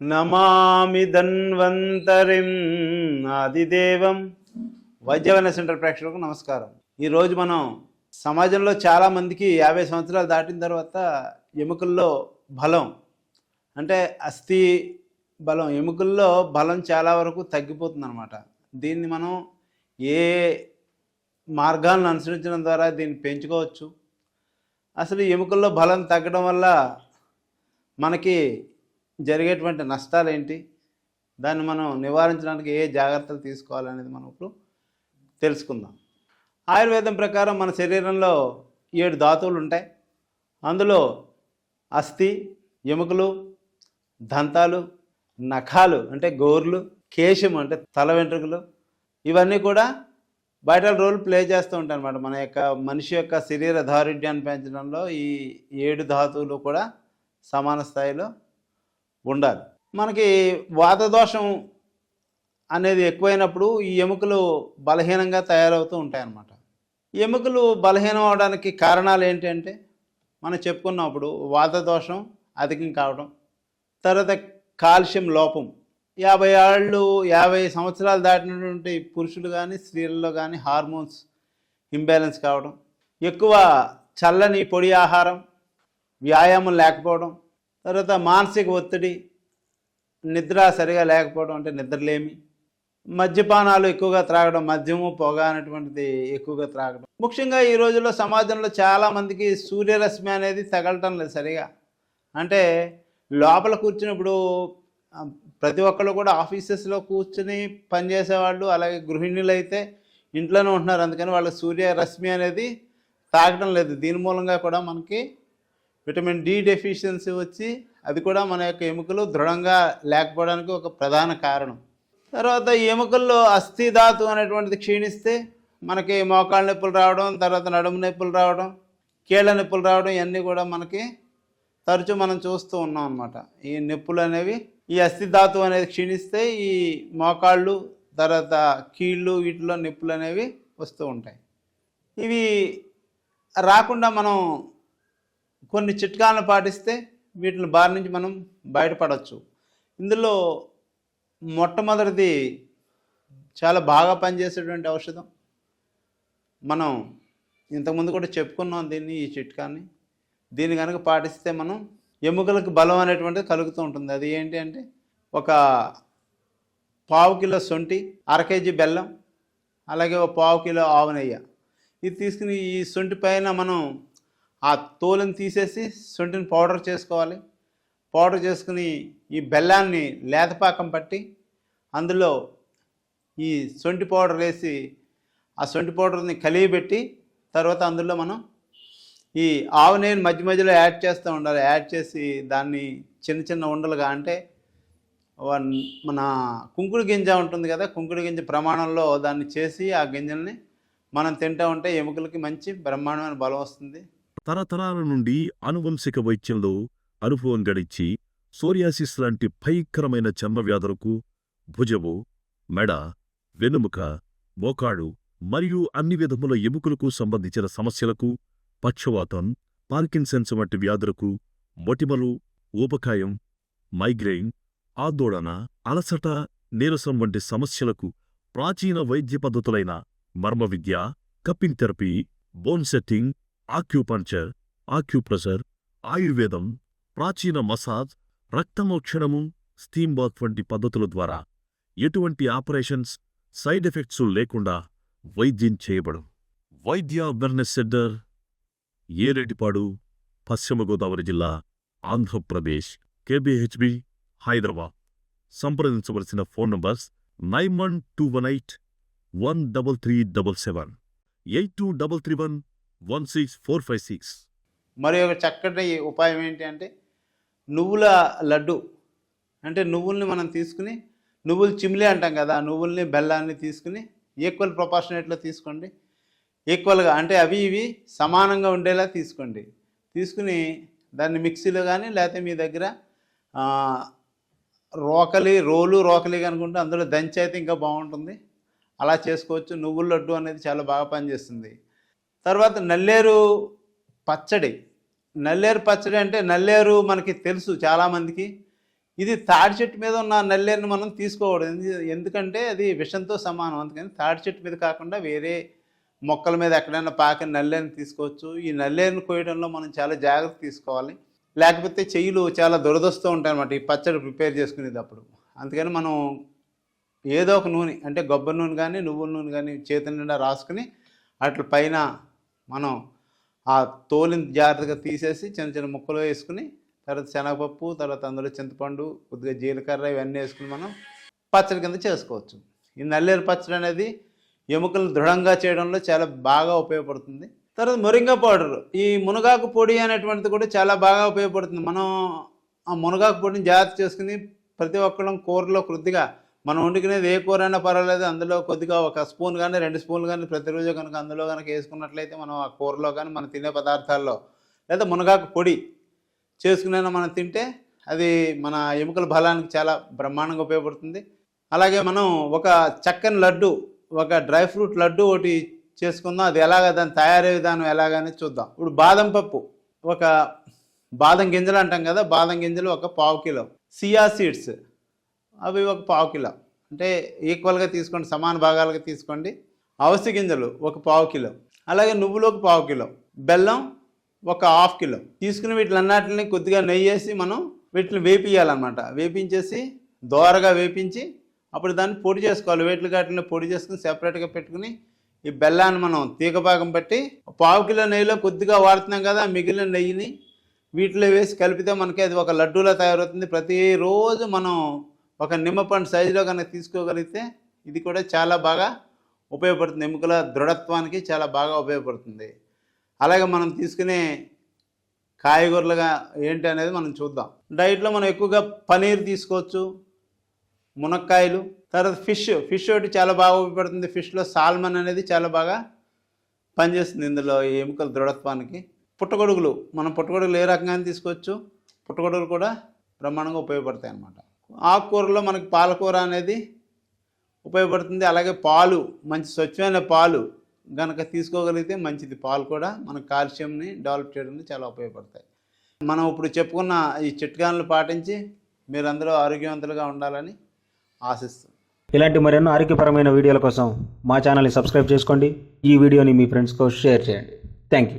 నమామి ధన్వంతరిం ఆదిదేవం. వైద్యవన centre ప్రేక్షకులకు నమస్కారం. ఈరోజు మనం సమాజంలో చాలా మందికి యాభై సంవత్సరాలు దాటిన తర్వాత ఎముకల్లో బలం అంటే అస్థి బలం ఎముకల్లో బలం చాలా వరకు తగ్గిపోతుందన్నమాట. దీన్ని మనం ఏ మార్గాలను అనుసరించడం ద్వారా దీన్ని పెంచుకోవచ్చు? అసలు ఎముకల్లో బలం తగ్గడం వల్ల మనకి జరిగేటువంటి నష్టాలు ఏంటి దాన్ని మనం నివారించడానికి ఏ జాగ్రత్తలు తీసుకోవాలనేది మనం ఇప్పుడు తెలుసుకుందాం. ఆయుర్వేదం ప్రకారం మన శరీరంలో ఏడు ధాతువులు ఉంటాయి. అందులో అస్థి ఎముకలు దంతాలు నఖాలు అంటే గోర్లు కేశం అంటే తల వెంట్రుకలు. ఇవన్నీ కూడా బయట రోల్ ప్లే చేస్తూ ఉంటాయి అన్నమాట మన యొక్క మనిషి యొక్క శరీర దారుఢ్యాన్ని పెంచడంలో ఈ ఏడు ధాతువులు కూడా సమాన స్థాయిలో ఉండాలి. మనకి వాత దోషం అనేది ఎక్కువైనప్పుడు ఈ ఎముకలు బలహీనంగా తయారవుతూ ఉంటాయి అన్నమాట ఎముకలు బలహీనం అవడానికి కారణాలు ఏంటంటే మనం చెప్పుకున్నప్పుడు వాత దోషం అధికం కావడం తర్వాత కాల్షియం లోపం. యాభై ఏళ్ళు యాభై సంవత్సరాలు దాటినటువంటి పురుషులు కానీ స్త్రీలలో కానీ హార్మోన్స్ ఇంబ్యాలెన్స్ కావడం ఎక్కువ చల్లని పొడి ఆహారం వ్యాయామం లేకపోవడం తర్వాత మానసిక ఒత్తిడి నిద్ర సరిగా లేకపోవడం అంటే నిద్రలేమి. మద్యపానాలు ఎక్కువగా త్రాగడం మద్యము పొగ అనేటువంటిది ఎక్కువగా త్రాగడం. ముఖ్యంగా ఈ రోజుల్లో సమాజంలో చాలామందికి సూర్యరశ్మి అనేది తగలటం లేదు సరిగా. అంటే లోపల కూర్చున్నప్పుడు ప్రతి ఒక్కళ్ళు కూడా ఆఫీసెస్లో కూర్చుని పనిచేసేవాళ్ళు అలాగే గృహిణులు అయితే ఇంట్లోనే ఉంటున్నారు. అందుకని వాళ్ళ సూర్యరశ్మి అనేది తాగడం లేదు. దీని మూలంగా కూడా మనకి విటమిన్ డి డెఫిషియన్సీ వచ్చి అది కూడా మన యొక్క ఎముకలు దృఢంగా లేకపోవడానికి ఒక ప్రధాన కారణం. తర్వాత ఎముకల్లో అస్థిధాతు అనేటువంటిది క్షీణిస్తే మనకి మోకాళ్ళ నొప్పులు రావడం తర్వాత నడుము నొప్పులు రావడం కీళ్ళ నొప్పులు రావడం ఇవన్నీ కూడా మనకి తరచూ మనం చూస్తూ ఉన్నాం అన్నమాట. ఈ నొప్పులు అనేవి ఈ అస్థిధాతు అనేది క్షీణిస్తే ఈ మోకాళ్ళు తర్వాత కీళ్ళు వీటిలో నొప్పులు అనేవి వస్తూ ఉంటాయి. ఇవి రాకుండా మనం కొన్ని చిట్కాలను పాటిస్తే వీటిని బారి నుంచి మనం బయటపడవచ్చు. ఇందులో మొట్టమొదటిది చాలా బాగా పనిచేసేటువంటి ఔషధం. మనం ఇంతకుముందు కూడా చెప్పుకున్నాం దీన్ని ఈ చిట్కాని. దీన్ని కనుక పాటిస్తే మనం ఎముకలకు బలం అనేటువంటిది కలుగుతూ ఉంటుంది. అది ఏంటి అంటే ఒక పావు కిలో సొంటి అర కేజీ బెల్లం అలాగే ఒక పావు కిలో ఆవు నెయ్య. ఇది తీసుకుని ఈ సొంటి పైన మనం ఆ తోలుని తీసేసి సొంటిని పౌడర్ చేసుకోవాలి. పౌడర్ చేసుకుని ఈ బెల్లాన్ని లేతపాకం పట్టి అందులో ఈ సొంటి పౌడర్ వేసి ఆ సొంటి పౌడర్ని కలిగిపెట్టి తర్వాత అందులో మనం ఈ ఆవు నెయ్యిని మధ్య మధ్యలో యాడ్ చేస్తూ ఉండాలి. యాడ్ చేసి దాన్ని చిన్న చిన్న ఉండలుగా అంటే మన కుంకుడు గింజ ఉంటుంది కదా కుంకుడు గింజ ప్రమాణంలో దాన్ని చేసి ఆ గింజల్ని మనం తింటూ ఉంటే ఎముకలకి మంచి బ్రహ్మాండమైన బలం వస్తుంది. తరతరాల నుండి అనువంశిక వైద్యంలో అనుభవం గడించి సోరియాసిస్ లాంటి భయంకరమైన చర్మవ్యాధులకు భుజము మెడ వెనుముక మోకాడు మరియు అన్ని విధముల ఎముకలకు సంబంధించిన సమస్యలకు పక్షవాతం పార్కిన్సన్స్ వంటి వ్యాధులకు మొటిమలు ఊపకాయం మైగ్రెయిన్ ఆందోళన అలసట నీరసం వంటి సమస్యలకు ప్రాచీన వైద్య పద్ధతులైన మర్మ విద్య cupping therapy bone setting acupuncture acupressure ఆయుర్వేదం ప్రాచీన మసాజ్ రక్తమోక్షణము స్టీమ్ బాత్ వంటి పద్ధతుల ద్వారా ఎటువంటి ఆపరేషన్స్ సైడ్ ఎఫెక్ట్స్ లేకుండా వైద్యం చేయబడు వైద్య అవేర్నెస్ సెంటర్ ఏరెడ్డిపాడు పశ్చిమ గోదావరి జిల్లా ఆంధ్రప్రదేశ్ కేబిహెచ్బి హైదరాబాద్. సంప్రదించవలసిన phone numbers nine one two one eight one double three double seven eight two double three one one six four five six మరి ఒక చక్కటి ఉపాయం ఏంటి అంటే నువ్వుల లడ్డు అంటే నువ్వుల్ని మనం తీసుకుని నువ్వులు చిమ్లీ అంటాం కదా ఆ నువ్వుల్ని బెల్లాన్ని తీసుకుని ఈక్వల్ ప్రొపార్షనేట్లో తీసుకోండి. ఈక్వల్గా అంటే అవి ఇవి సమానంగా ఉండేలా తీసుకోండి. తీసుకుని దాన్ని మిక్సీలో కానీ లేకపోతే మీ దగ్గర రోకలి రోలు రోకలి కనుకుంటే అందులో దంచి అయితే ఇంకా బాగుంటుంది. అలా చేసుకోవచ్చు. నువ్వుల లడ్డు అనేది చాలా బాగా పనిచేస్తుంది. తర్వాత నల్లేరు పచ్చడి. నల్లేరు పచ్చడి అంటే నల్లేరు మనకి తెలుసు చాలామందికి. ఇది తాడి చెట్టు మీద ఉన్న నల్లేరుని మనం తీసుకోకూడదు. ఎందు- ఎందుకంటే అది విషంతో సమానం. అందుకని తాడి చెట్టు మీద కాకుండా వేరే మొక్కల మీద ఎక్కడైనా పాకిన నల్లేరుని తీసుకోవచ్చు. ఈ నల్లేరుని కోయడంలో మనం చాలా జాగ్రత్త తీసుకోవాలి. లేకపోతే చెయ్యిలు చాలా దురదస్తూ ఉంటాయి అన్నమాట. ఈ పచ్చడి ప్రిపేర్ చేసుకునేటప్పుడు. అందుకని మనం ఏదో ఒక నూనె అంటే కొబ్బరి నూనె కానీ నువ్వుల నూనె కానీ చేతి నిండా రాసుకుని అట్ల పైన మనం ఆ తోలిని జాగ్రత్తగా తీసేసి చిన్న చిన్న ముక్కలు వేసుకుని తర్వాత శనగపప్పు తర్వాత అందులో చింతపండు కొద్దిగా జీలకర్ర ఇవన్నీ వేసుకుని మనం పచ్చడి కింద చేసుకోవచ్చు. ఈ నల్లేరు పచ్చడి అనేది ఎముకలను దృఢంగా చేయడంలో చాలా బాగా ఉపయోగపడుతుంది. తర్వాత మురింగ పౌడర్. ఈ మునగాకు పొడి అనేటువంటిది కూడా చాలా బాగా ఉపయోగపడుతుంది. మనం ఆ మునగాకు పొడిని జాగ్రత్త చేసుకుని ప్రతి ఒక్కళ్ళం కూరలో కొద్దిగా మనం వండుకునేది ఏ కూర అయినా పర్వాలేదు అందులో కొద్దిగా ఒక స్పూన్ కానీ రెండు స్పూన్లు కానీ ప్రతిరోజు కనుక అందులో కనుక వేసుకున్నట్లయితే మనం ఆ కూరలో కానీ మనం తినే పదార్థాల్లో లేదా మునగాకు పొడి చేసుకునైనా మనం తింటే అది మన ఎముకల బలానికి చాలా బ్రహ్మాండంగా ఉపయోగపడుతుంది. అలాగే మనం ఒక చక్కని లడ్డు ఒక డ్రై ఫ్రూట్ లడ్డు ఒకటి చేసుకుందాం. అది ఎలాగ దాని తయారీ విధానం ఎలాగని చూద్దాం. ఇప్పుడు బాదం పప్పు ఒక బాదం గింజలు అంటాం కదా బాదం గింజలు ఒక పావు కిలో. సియా సీడ్స్ అవి ఒక పావు కిలో. అంటే ఈక్వల్గా తీసుకోండి సమాన భాగాలుగా తీసుకోండి. అవసి గింజలు ఒక పావు కిలో. అలాగే నువ్వులు ఒక పావు కిలో. బెల్లం ఒక హాఫ్ కిలో. తీసుకుని వీటిలన్నిటిని కొద్దిగా నెయ్యి వేసి మనం వీటిని వేపియాలన్నమాట వేపించేసి దోరగా వేపించి అప్పుడు దాన్ని పొడి చేసుకోవాలి. వేట్లు గాటిని పొడి చేసుకుని సెపరేట్గా పెట్టుకుని ఈ బెల్లాన్ని మనం తీగ భాగం బట్టి పావు కిలో నెయ్యిలో కొద్దిగా వాడుతున్నాం కదా ఆ మిగిలిన నెయ్యిని వీటిలో వేసి కలిపితే మనకి అది ఒక లడ్డూలా తయారవుతుంది. ప్రతిరోజు మనం ఒక నిమ్మపండు సైజులో కనుక తీసుకోగలిగితే ఇది కూడా చాలా బాగా ఉపయోగపడుతుంది. ఎముకల దృఢత్వానికి చాలా బాగా ఉపయోగపడుతుంది. అలాగే మనం తీసుకునే కాయగూరలుగా ఏంటి అనేది మనం చూద్దాం. డైట్లో మనం ఎక్కువగా పనీర్ తీసుకోవచ్చు మునక్కాయలు తర్వాత ఫిష్ ఫిష్ ఒకటి చాలా బాగా ఉపయోగపడుతుంది. ఫిష్లో సాల్మన్ అనేది చాలా బాగా పనిచేస్తుంది ఇందులో ఈ ఎముకల దృఢత్వానికి. పుట్టగొడుగులు మనం పుట్టగొడుగులు ఏ రకంగా తీసుకోవచ్చు. పుట్టగొడుగులు కూడా బ్రహ్మాండంగా ఉపయోగపడతాయి అన్నమాట ఆకుకూరలో మనకి పాలకూర అనేది ఉపయోగపడుతుంది. అలాగే పాలు మంచి స్వచ్ఛమైన పాలు గనక తీసుకోగలిగితే మంచిది. పాలు కూడా మన కాల్షియంని డెవలప్ చేయడానికి చాలా ఉపయోగపడతాయి. మనం ఇప్పుడు చెప్పుకున్న ఈ చిట్కాలను పాటించి మీరందరూ ఆరోగ్యవంతులుగా ఉండాలని ఆశిస్తాం ఇలాంటి మరెన్నో ఆరోగ్యపరమైన వీడియోల కోసం మా ఛానల్ని సబ్స్క్రైబ్ చేసుకోండి. ఈ వీడియోని మీ ఫ్రెండ్స్తో షేర్ చేయండి. Thank you